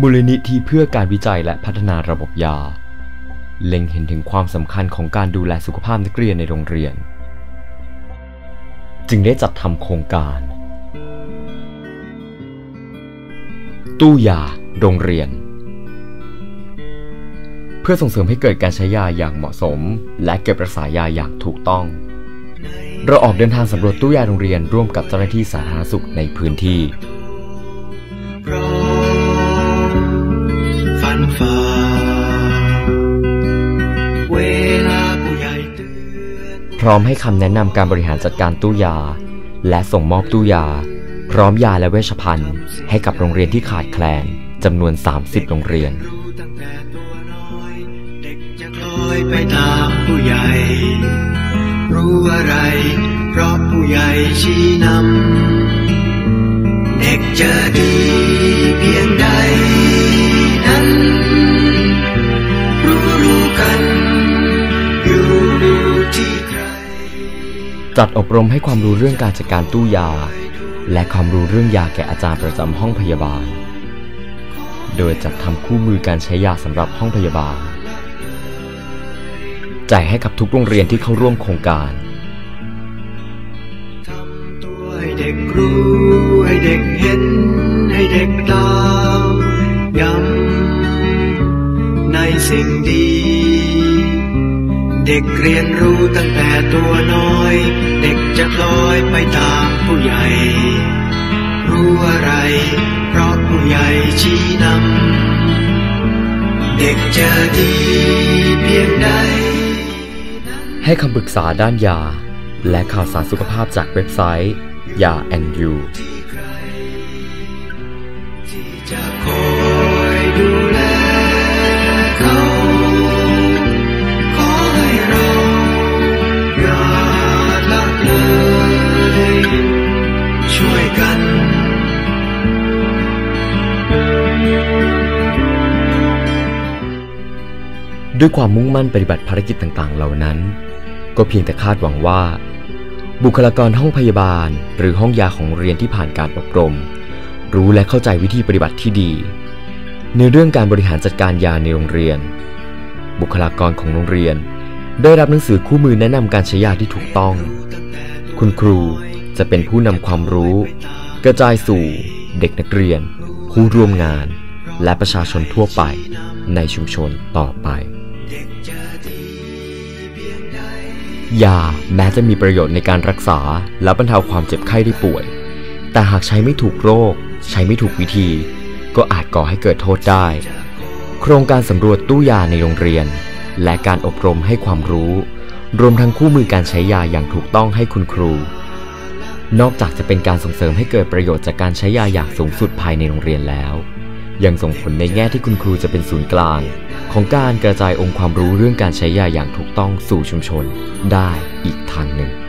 มูลนิธิเพื่อการวิจัยและพัฒนาระบบยา เล็งเห็นถึงความสำคัญของการดูแลสุขภาพนักเรียนในโรงเรียน จึงได้จัดทำโครงการ ตู้ยาโรงเรียน เพื่อส่งเสริมให้เกิดการใช้ยาอย่างเหมาะสม และเก็บรักษายาอย่างถูกต้อง เราออกเดินทางสำรวจตู้ยาโรงเรียนร่วมกับเจ้าหน้าที่สาธารณสุขในพื้นที่ พร้อมให้คำแนะนำการบริหารจัดการตู้ยา และส่งมอบตู้ยา พร้อมยาและเวชภัณฑ์ ให้กับโรงเรียนที่ขาดแคลนจำนวน 30 โรงเรียนอยไปตามผู้ใหญ่ รู้อะไร เพราะผู้ใหญ่ชี้นำ เด็กจะดี จัดอบรมให้ความรู้เรื่องการจัดการตู้ยา และความรู้เรื่องยาแก่อาจารย์ประจำห้องพยาบาล โดยจัดทำคู่มือการใช้ยาสำหรับห้องพยาบาลแจกให้กับทุกโรงเรียนที่เข้าร่วมโครงการทำตัวให้เด็กรู้ให้เด็กเห็นให้เด็กตามย้ำในสิ่งดี เด็กเรียนรู้ตั้งแต่ตัวน้อย เด็กจะคล้อยไปตามผู้ใหญ่ รู้อะไร เพราะผู้ใหญ่ชี้นำเด็กจะดีเพียงใด ให้คำปรึกษาด้านยา และข่าวสารสุขภาพจากเว็บไซต์ยา NU ที่ ด้วยความมุ่งมั่นปฏิบัติภารกิจต่างๆ เหล่านั้น ก็เพียงแต่คาดหวังว่า บุคลากรห้องพยาบาล หรือห้องยาของโรงเรียนที่ผ่านการอบรม รู้และเข้าใจวิธีปฏิบัติที่ดี ในเรื่องการบริหารจัดการยาในโรงเรียน บุคลากรของโรงเรียน ได้รับหนังสือคู่มือแนะนำการใช้ยาที่ถูกต้อง คุณครูจะเป็นผู้นำความรู้ กระจายสู่ เด็กนักเรียน ผู้ร่วมงาน และประชาชนทั่วไปในชุมชนต่อไป ยาแม้จะมีประโยชน์ในการรักษาและบรรเทาความเจ็บไข้ได้ป่วย แต่หากใช้ไม่ถูกโรค ใช้ไม่ถูกวิธี ก็อาจก่อให้เกิดโทษได้ โครงการสำรวจตู้ยาในโรงเรียน และการอบรมให้ความรู้ รวมทั้งคู่มือการใช้ยาอย่างถูกต้องให้คุณครู นอกจากจะเป็นการส่งเสริมให้เกิดประโยชน์จากการใช้ยาอย่างสูงสุดภายในโรงเรียนแล้ว ยังส่งผลในแง่ที่คุณครูจะเป็นศูนย์กลาง ของการกระจายองค์ความรู้เรื่องการใช้ยาอย่างถูกต้องสู่ชุมชนได้อีกทางหนึ่ง